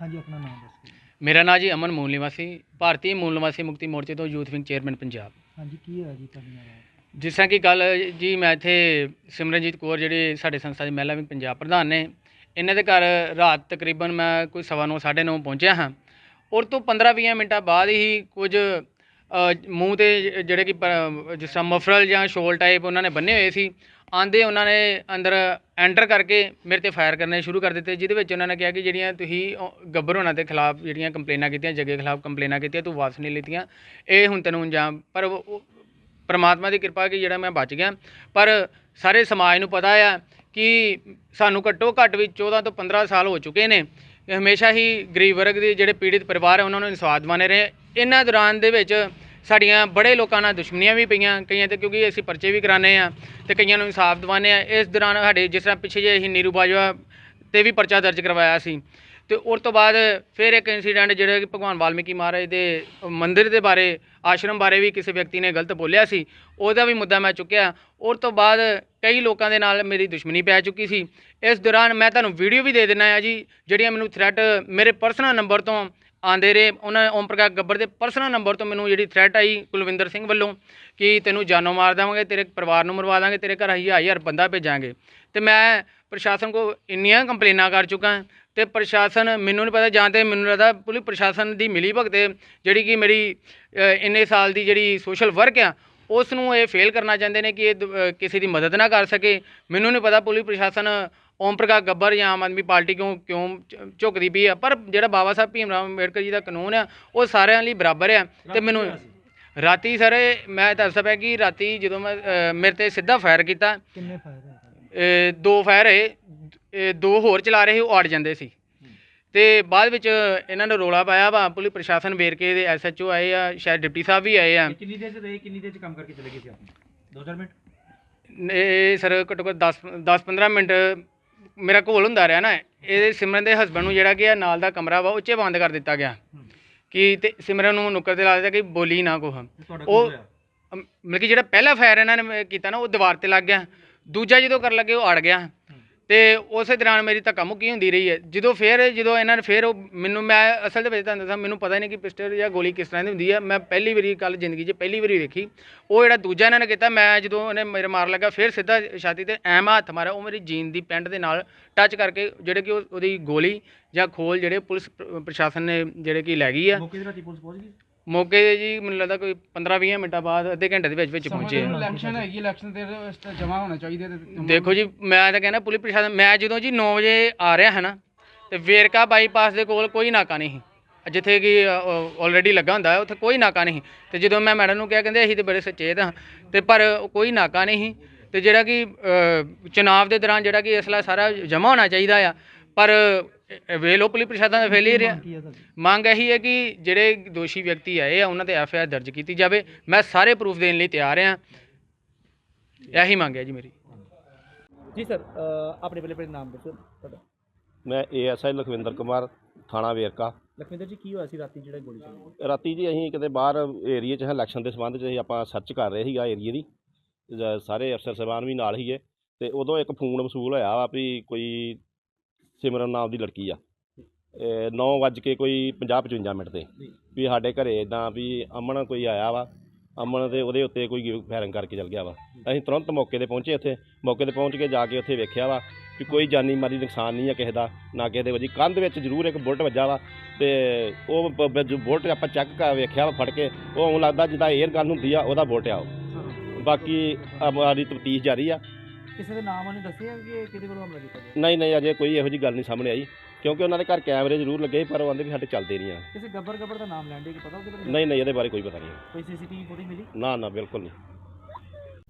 ਹਾਂਜੀ ਆਪਣਾ ਨਾਮ ਦੱਸੋ ਮੇਰਾ ਨਾਂ ਜੀ ਅਮਨ ਮੂਲ ਨਿਵਾਸੀ ਭਾਰਤੀ ਮੂਲ ਨਿਵਾਸੀ ਮੁਕਤੀ ਮੋਰਚੇ ਤੋਂ ਯੂਥ ਵਿੰਗ ਚੇਅਰਮੈਨ ਪੰਜਾਬ। ਹਾਂਜੀ ਕੀ ਹੋਇਆ ਜੀ ਤੁਹਾਡੇ ਨਾਲ? ਜਿਸ ਤਰ੍ਹਾਂ ਕਿ ਕੱਲ ਜੀ ਮੈਂ ਇੱਥੇ ਸਿਮਰਨਜੀਤ ਕੌਰ ਜਿਹੜੇ ਸਾਡੇ ਸੰਸਥਾ ਦੀ ਮਹਿਲਾ ਵਿੰਗ ਪੰਜਾਬ ਪ੍ਰਧਾਨ ਨੇ ਇਹਨਾਂ ਦੇ ਘਰ ਰਾਤ ਤਕਰੀਬਨ ਮੈਂ ਕੋਈ ਸਵਾ ਨੌ ਸਾਢੇ ਨੌ ਪਹੁੰਚਿਆ ਹਾਂ। ਔਰ ਤੋਂ 15-20 ਮਿੰਟਾਂ ਬਾਅਦ ਹੀ ਕੁਝ ਮੂੰਹ ਤੇ ਜਿਹੜੇ ਕਿ ਜਿਸ ਤਰ੍ਹਾਂ ਮਫਰਲ ਜਾਂ ਸ਼ੋਲ ਟਾਈਪ ਉਹਨਾਂ ਨੇ ਬੰਨੇ ਹੋਏ ਸੀ ਆਂਦੇ ਉਹਨਾਂ ਨੇ ਅੰਦਰ ਐਂਟਰ ਕਰਕੇ ਮੇਰੇ ਤੇ ਫਾਇਰ ਕਰਨੇ ਸ਼ੁਰੂ ਕਰ ਦਿੱਤੇ, ਜਿਹਦੇ ਵਿੱਚ ਉਹਨਾਂ ਨੇ ਕਿਹਾ ਕਿ ਜਿਹੜੀਆਂ ਤੁਸੀਂ ਉਹ ਗੱਬਰ ਹੋਣਾ ਦੇ ਖਿਲਾਫ ਜਿਹੜੀਆਂ ਕੰਪਲੇਨਾਂ ਕੀਤੀਆਂ, ਜੱਗੇ ਖਿਲਾਫ ਕੰਪਲੇਨਾਂ ਕੀਤੀਆਂ, ਤੂੰ ਵਾਪਸ ਨਹੀਂ ਲਿੱਤੀਆਂ, ਇਹ ਹੁਣ ਤੈਨੂੰ ਅੰਜਾਮ, ਪਰ ਪਰਮਾਤਮਾ ਦੀ ਕਿਰਪਾ ਕਿ ਜਿਹੜਾ ਮੈਂ ਬਚ ਗਿਆ। ਪਰ ਸਾਰੇ ਸਮਾਜ ਨੂੰ ਪਤਾ ਆ ਕਿ ਸਾਨੂੰ ਘੱਟੋ ਘੱਟ ਵੀ 14 ਤੋਂ 15 ਸਾਲ ਹੋ ਚੁੱਕੇ ਨੇ। ਹਮੇਸ਼ਾ ਹੀ ਗਰੀਬ ਵਰਗ ਦੇ ਜਿਹੜੇ ਪੀੜਿਤ ਪਰਿਵਾਰ ਹੈ ਉਹਨਾਂ ਨੂੰ ਇਨਸਾਫ ਦਿਵਾਉਂਦੇ ਰਹੇ। ਇਹਨਾਂ ਦੌਰਾਨ ਦੇ ਵਿੱਚ ਸਾਡੀਆਂ ਬੜੇ ਲੋਕਾਂ ਨਾਲ ਦੁਸ਼ਮਣੀਆਂ ਵੀ ਪਈਆਂ, ਕਈਆਂ ਤੇ ਕਿਉਂਕਿ ਅਸੀਂ ਪਰਚੇ ਵੀ ਕਰਾਉਂਦੇ ਆ ਤੇ ਕਈਆਂ ਨੂੰ ਇਨਸਾਫ ਦਿਵਾਉਂਦੇ ਆ ਇਸ ਦੌਰਾਨ ਸਾਡੇ ਜਿਸ ਤਰ੍ਹਾਂ ਪਿੱਛੇ ਜੇ ਅਸੀਂ ਨੀਰੂ ਬਾਜਵਾ ਤੇ ਵੀ ਪਰਚਾ ਦਰਜ ਕਰਵਾਇਆ ਸੀ ਤੇ ਉਸ ਤੋਂ ਬਾਅਦ ਫਿਰ ਇੱਕ ਇਨਸੀਡੈਂਟ ਜਿਹੜਾ ਕਿ ਭਗਵਾਨ ਵਾਲਮੀਕੀ ਮਹਾਰਾਜ ਦੇ ਮੰਦਿਰ ਦੇ ਬਾਰੇ, ਆਸ਼ਰਮ ਬਾਰੇ ਵੀ ਕਿਸੇ ਵਿਅਕਤੀ ਨੇ ਗਲਤ ਬੋਲਿਆ ਸੀ, ਉਹਦਾ ਵੀ ਮੁੱਦਾ ਮੈਂ ਚੁੱਕਿਆ। ਉਸ ਤੋਂ ਬਾਅਦ ਕਈ ਲੋਕਾਂ ਦੇ ਨਾਲ ਮੇਰੀ ਦੁਸ਼ਮਣੀ ਪੈ ਚੁੱਕੀ ਸੀ। ਇਸ ਦੌਰਾਨ ਮੈਂ ਤੁਹਾਨੂੰ ਵੀਡੀਓ ਵੀ ਦੇ ਦੇਣਾ ਆ ਜੀ, ਜਿਹੜੀਆਂ ਮੈਨੂੰ ਥ੍ਰੈਟ ਮੇਰੇ ਪਰਸਨਲ ਨੰਬਰ ਤੋਂ ਆਂਦੇ ਰਹੇ। ਉਹਨਾਂ ਓਮ ਪ੍ਰਕਾਸ਼ ਗੱਬਰ ਦੇ ਪਰਸਨਲ ਨੰਬਰ ਤੋਂ ਮੈਨੂੰ ਜਿਹੜੀ ਥ੍ਰੈਟ ਆਈ ਕੁਲਵਿੰਦਰ ਸਿੰਘ ਵੱਲੋਂ ਕਿ ਤੈਨੂੰ ਜਾਨੋਂ ਮਾਰ ਦੇਵਾਂਗੇ, ਤੇਰੇ ਪਰਿਵਾਰ ਨੂੰ ਮਰਵਾ ਦਾਂਗੇ, ਤੇਰੇ ਘਰ ਹਜ਼ਾਰ ਹਜ਼ਾਰ ਬੰਦਾ ਭੇਜਾਂਗੇ। ਤੇ ਮੈਂ ਪ੍ਰਸ਼ਾਸਨ ਕੋ ਇੰਨੀਆਂ ਕੰਪਲੇਨਾਂ ਕਰ ਚੁੱਕਾ ਤੇ ਪ੍ਰਸ਼ਾਸਨ ਮੈਨੂੰ ਨਹੀਂ ਪਤਾ, ਜਾਂ ਤੇ ਮੈਨੂੰ ਲੱਗਦਾ ਪੁਲਿਸ ਪ੍ਰਸ਼ਾਸਨ ਦੀ ਮਿਲੀ ਭਗਤ ਜਿਹੜੀ ਕਿ ਮੇਰੀ ਇੰਨੇ ਸਾਲ ਦੀ ਜਿਹੜੀ ਸੋਸ਼ਲ ਵਰਕ ਆ ਉਸ ਨੂੰ ਇਹ ਫੇਲ ਕਰਨਾ ਚਾਹੁੰਦੇ ਨੇ ਕਿ ਇਹ ਦ- ਕਿਸੇ ਦੀ ਮਦਦ ਨਾ ਕਰ ਸਕੇ। ਮੈਨੂੰ ਨਹੀਂ ਪਤਾ ਪੁਲਿਸ ਪ੍ਰਸ਼ਾਸਨ ਓਮ ਪ੍ਰਕਾਸ਼ ਗੱਬਰ ਜਾਂ ਆਮ ਆਦਮੀ ਪਾਰਟੀ ਕਿਉਂ ਕਿਉਂ ਝੁਕਦੀ ਪਈ ਆ? ਪਰ ਜਿਹੜਾ ਬਾਬਾ ਸਾਹਿਬ ਭੀਮ ਰਾਓ ਅੰਬੇਡਕਰ ਜੀ ਦਾ ਕਾਨੂੰਨ ਆ ਉਹ ਸਾਰਿਆਂ ਲਈ ਬਰਾਬਰ ਆ। ਤੇ ਮੈਨੂੰ ਰਾਤੀ ਸਰ ਮੈਂ ਦੱਸਦਾ ਪਿਆ ਕਿ ਰਾਤੀ ਜਦੋਂ ਮੈਂ ਮੇਰੇ ਤੇ ਸਿੱਧਾ ਫਾਇਰ ਕੀਤਾ। ਕਿੰਨੇ ਫਾਇਰ ਦੋ ਫਾਇਰ ਇਹ ਦੋ ਹੋਰ ਚਲਾ ਰਹੇ ਉਹ ਅੜ ਜਾਂਦੇ ਸੀ। ਤੇ ਬਾਅਦ ਵਿੱਚ ਇਹਨਾਂ ਨੇ ਰੋਲਾ ਪਾਇਆ ਵਾ ਪੁਲਿਸ ਪ੍ਰਸ਼ਾਸਨ ਵੇਰਕੇ ਦੇ ਐਸਐਚਓ ਆਏ ਆ ਸ਼ਾਇਦ ਡਿਪਟੀ ਸਾਹਿਬ ਵੀ ਆਏ ਆ। ਕਿੰਨੀ ਦੇਰ ਚ ਰਹੇ ਕਿੰਨੀ ਦੇਰ ਚ ਕੰਮ ਕਰਕੇ ਚਲੇ ਗਏ ਸੀ ਆਪ 2000 ਮਿੰਟ? ਇਹ ਸਰ ਘੱਟੋ ਘੱਟ 10 10 15 ਮਿੰਟ ਮੇਰਾ ਕੋਲ ਹੁੰਦਾ ਰਿਹਾ ਨਾ ਇਹਦੇ ਸਿਮਰਨ ਦੇ ਹਸਬੰਡ ਨੂੰ ਜਿਹੜਾ ਕਿ ਆ ਨਾਲ ਦਾ ਕਮਰਾ ਵਾ ਉੱਚੇ ਬੰਦ ਕਰ ਦਿੱਤਾ ਗਿਆ। ਕਿ ਤੇ ਸਿਮਰਨ ਨੂੰ ਨੁੱਕਰ ਤੇ ਲਾ ਦਿੱਤਾ ਕਿ ਬੋਲੀ ਨਾ ਕੋਹ ਉਹ ਮਤਲਬ ਕਿ ਜਿਹੜਾ ਪਹਿਲਾ ਫਾਇਰ ਇਹਨਾਂ ਨੇ ਕੀਤਾ ਨਾ ਉਹ ਦੀਵਾਰ ਤੇ ਲੱਗ ਗਿਆ। ਦੂਜਾ ਜਦੋਂ ਕਰਨ ਲੱਗੇ ਉਹ ਅੜ ਗਿਆ। ਤੇ ਉਸੇ ਦੌਰਾਨ ਮੇਰੀ ਧੱਕਾ ਮੁੱਕੀ ਹੁੰਦੀ ਰਹੀ ਹੈ। ਜਦੋਂ ਫੇਰ, ਜਦੋਂ ਇਹਨਾਂ ਨੇ ਫੇਰ ਉਹ ਮੈਨੂੰ, ਮੈਂ ਅਸਲ ਦੇ ਵਿੱਚ ਤੁਹਾਨੂੰ ਦੱਸਾਂ, ਮੈਨੂੰ ਪਤਾ ਹੀ ਨਹੀਂ ਕਿ ਪਿਸਟਲ ਜਾਂ ਗੋਲੀ ਕਿਸ ਤਰ੍ਹਾਂ ਦੀ ਹੁੰਦੀ ਹੈ। ਮੈਂ ਪਹਿਲੀ ਵਾਰੀ ਕੱਲ ਜ਼ਿੰਦਗੀ 'ਚ ਪਹਿਲੀ ਵਾਰੀ ਵੇਖੀ ਉਹ ਜਿਹੜਾ ਦੂਜਾ ਇਹਨਾਂ ਨੇ ਕੀਤਾ, ਮੈਂ ਜਦੋਂ ਉਹਨੇ ਮੇਰੇ ਮਾਰ ਲੱਗਾ, ਫੇਰ ਸਿੱਧਾ ਛਾਤੀ ਤੇ ਐਮ ਹੱਥ ਮਾਰਿਆ। ਉਹ ਮੇਰੀ ਜੀਨ ਦੀ ਪੈਂਟ ਦੇ ਨਾਲ ਟੱਚ ਕਰਕੇ, ਜਿਹੜੇ ਕਿ ਉਹ- ਉਹਦੀ ਗੋਲੀ ਜਾਂ ਖੋਲ ਜਿਹੜੇ ਪੁਲਿਸ, ਪ੍ਰਸ਼ਾਸਨ ਨੇ ਜਿਹੜੇ ਕਿ ਲੈ ਗਈ ਆ। ਮੌਕੇ ਤੇ ਰਾਤੀ ਪੁਲਿਸ ਪਹੁੰਚ ਗਈ? ਮੌਕੇ ਤੇ ਜੀ ਮੈਨੂੰ ਲੱਗਦਾ ਕੋਈ 15-20 ਮਿੰਟਾਂ ਬਾਅਦ ਅੱਧੇ ਘੰਟੇ ਦੇ ਵਿੱਚ ਵਿੱਚ ਪਹੁੰਚੇ ਆ। ਇਲੈਕਸ਼ਨ ਹੈਗੀ ਇਲੈਕਸ਼ਨ ਤੇ ਜਮਾ ਹੋਣਾ ਚਾਹੀਦਾ ਦੇਖੋ ਜੀ ਮੈਂ ਤਾਂ ਕਹਿੰਦਾ ਪੁਲਿਸ ਪ੍ਰਸ਼ਾਸਨ ਮੈਂ ਜਦੋਂ ਜੀ 9 ਵਜੇ ਆ ਰਿਹਾ ਹੈ ਨਾ ਤੇ ਵੇਰਕਾ ਬਾਈਪਾਸ ਦੇ ਕੋਲ ਕੋਈ ਨਾਕਾ ਨਹੀਂ ਸੀ। ਜਿੱਥੇ ਕਿ ਆਲਰੇਡੀ ਲੱਗਾ ਹੁੰਦਾ ਹੈ ਉੱਥੇ ਕੋਈ ਨਾਕਾ ਨਹੀਂ ਤੇ ਜਦੋਂ ਮੈਂ ਮੈਡਮ ਨੂੰ ਕਿਹਾ ਕਹਿੰਦੇ ਅਸੀਂ ਤੇ ਬੜੇ ਸੁਚੇਤ ਹਾਂ ਤੇ ਪਰ ਕੋਈ ਨਾਕਾ ਨਹੀਂ ਸੀ। ਤੇ ਜਿਹੜਾ ਕਿ ਅ, ਚੁਣਾਵ ਦੇ ਦੌਰਾਨ ਜਿਹੜਾ ਕਿ ਅਸਲਾ ਸਾਰਾ ਜਮ੍ਹਾਂ ਹੋਣਾ ਚਾਹੀਦਾ ਆ ਪਰ ਵੇ ਲੋ ਪੁਲਿਸ ਪ੍ਰਸ਼ਾਸਨ ਦਾ ਫੇਲ ਹੀ ਰਿਹਾ ਮੰਗ ਇਹੀ ਹੈ ਕਿ ਜਿਹੜੇ ਦੋਸ਼ੀ ਵਿਅਕਤੀ ਆਏ ਆ ਉਹਨਾਂ ਤੇ ਐਫ ਆਈ ਆਰ ਦਰਜ ਕੀਤੀ ਜਾਵੇ। ਮੈਂ ਸਾਰੇ ਪ੍ਰੂਫ ਦੇਣ ਲਈ ਤਿਆਰ ਹਾਂ ਇਹੀ ਮੰਗ ਹੈ ਜੀ ਮੇਰੀ। ਜੀ ਸਰ ਆਪਣੇ ਪਹਿਲੇ ਪਹਿਲੇ ਨਾਮ ਦੱਸੋ ਤੁਹਾਡਾ। ਮੈਂ ਏਐਸਆਈ ਲਖਵਿੰਦਰ ਕੁਮਾਰ ਥਾਣਾ ਵੇਰਕਾ। ਲਖਵਿੰਦਰ ਜੀ ਕੀ ਹੋਇਆ ਸੀ ਰਾਤੀ ਜਿਹੜਾ ਗੋਲੀ ਚੱਲੀ? ਰਾਤੀ ਜੀ ਅਸੀਂ ਕਿਤੇ ਬਾਹਰ ਏਰੀਏ 'ਚ ਇਲੈਕਸ਼ਨ ਦੇ ਸੰਬੰਧ 'ਚ ਅਸੀਂ ਆਪਾਂ ਸਰਚ ਕਰ ਰਹੇ ਸੀਗਾ ਏਰੀਏ ਦੀ। ਸਾਰੇ ਅਫਸਰ ਸਾਹਿਬਾਨ ਵੀ ਨਾਲ ਹੀਗੇ ਤੇ ਉਦੋਂ ਇੱਕ ਫੋਨ ਵਸੂਲ ਹੋਇਆ ਵਾ ਵੀ ਕੋਈ ਸਿਮਰਨ ਨਾਮ ਦੀ ਲੜਕੀ ਆ। 9 ਵੱਜ ਕੇ ਕੋਈ 50 55 ਮਿੰਟ ਤੇ। ਵੀ ਸਾਡੇ ਘਰੇ ਇਦਾਂ ਵੀ ਅਮਨ ਕੋਈ ਆਇਆ ਵਾ ਅਮਨ ਦੇ ਉਹਦੇ ਉੱਤੇ ਕੋਈ ਫਾਇਰਿੰਗ ਕਰਕੇ ਚਲ ਗਿਆ ਵਾ। ਅਸੀਂ ਤੁਰੰਤ ਮੌਕੇ ਤੇ ਪਹੁੰਚੇ ਉੱਥੇ। ਮੌਕੇ ਤੇ ਪਹੁੰਚ ਕੇ ਜਾ ਕੇ ਉੱਥੇ ਵੇਖਿਆ ਵਾ ਵੀ ਕੋਈ ਜਾਨੀ ਮਾਲੀ ਨੁਕਸਾਨ ਨਹੀਂ ਆ ਕਿਸੇ ਦਾ ਨਾ ਕਿਸੇ ਦੇ ਵਜੀ। ਕੰਧ ਵਿੱਚ ਜ਼ਰੂਰ ਇੱਕ ਬੁਲਟ ਵੱਜਾ ਵਾ ਤੇ ਉਹ ਬੁਲਟ ਆਪਾਂ ਚੈੱਕ ਕਰ ਵੇਖਿਆ ਵਾ ਫੜ ਕੇ ਉਹ ਲੱਗਦਾ ਜਿੱਦਾਂ 에ਅਰ ਗਨ ਹੁੰਦੀ ਆ ਉਹਦਾ ਬੁਲਟ ਆ ਬਾਕੀ ਸਾਡੀ ਤਫਤੀਸ਼ ਜਾਰੀ ਆ। ਕਿਸੇ ਦੇ ਨਾਮ ਉਹਨੇ ਦੱਸਿਆ ਕਿ ਕਿਹਦੇ ਵੱਲੋਂ ਹਮਲਾ ਕੀਤਾ ਗਿਆ? ਨਹੀਂ ਨਹੀਂ ਅਜੇ ਕੋਈ ਇਹੋ ਜੀ ਗੱਲ ਨਹੀਂ ਸਾਹਮਣੇ ਆਈ। ਕਿਉਂਕਿ ਉਹਨਾਂ ਦੇ ਘਰ ਕੈਮਰੇ ਜ਼ਰੂਰ ਲੱਗੇ ਪਰ ਉਹ ਕਹਿੰਦੇ ਵੀ ਸਾਡੇ ਚੱਲਦੇ ਨਹੀਂ ਆ। ਕਿਸੇ ਗੱਬਰ ਗੱਬਰ ਦਾ ਨਾਮ ਲੈਣ ਦੇ ਪਤਾ ਉਹਦੇ ਬਾਰੇ? ਨਹੀਂ ਨਹੀਂ ਇਹਦੇ ਬਾਰੇ ਕੋਈ ਪਤਾ ਨਹੀਂ ਕੋਈ ਸੀਸੀਟੀਵੀ ਫੁਟੇਜ ਮਿਲੀ? ਨਾ ਨਾ ਬਿਲਕੁਲ ਨਹੀਂ।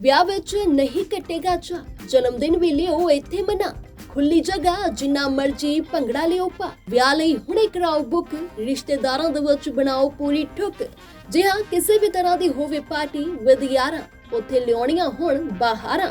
ਵਿਆਹ ਵਿੱਚ ਨਹੀਂ ਕੱਟੇਗਾ ਚਾ ਜਨਮ ਦਿਨ ਵੀ ਲਿਓ ਇੱਥੇ ਮਨਾ। ਖੁੱਲੀ ਜਗ੍ਹਾ ਜਿੰਨਾ ਮਰਜ਼ੀ ਭੰਗੜਾ ਲਿਓ ਪਾ। ਵਿਆਹ ਲਈ ਹੁਣੇ ਕਰਾਓ ਬੁੱਕ। ਰਿਸ਼ਤੇਦਾਰਾਂ ਦੇ ਵਿੱਚ ਬਣਾਓ ਪੂਰੀ ਠੁੱਕ। ਜੇ ਹਾਂ ਕਿਸੇ ਵੀ ਤਰ੍ਹਾਂ ਦੀ ਹੋਵੇ ਪਾਰਟੀ ਵਿਦ ਯਾਰਾਂ ਉੱਥੇ ਲਿਆਉਣੀਆਂ ਹੁਣ ਬਾਹਰਾਂ।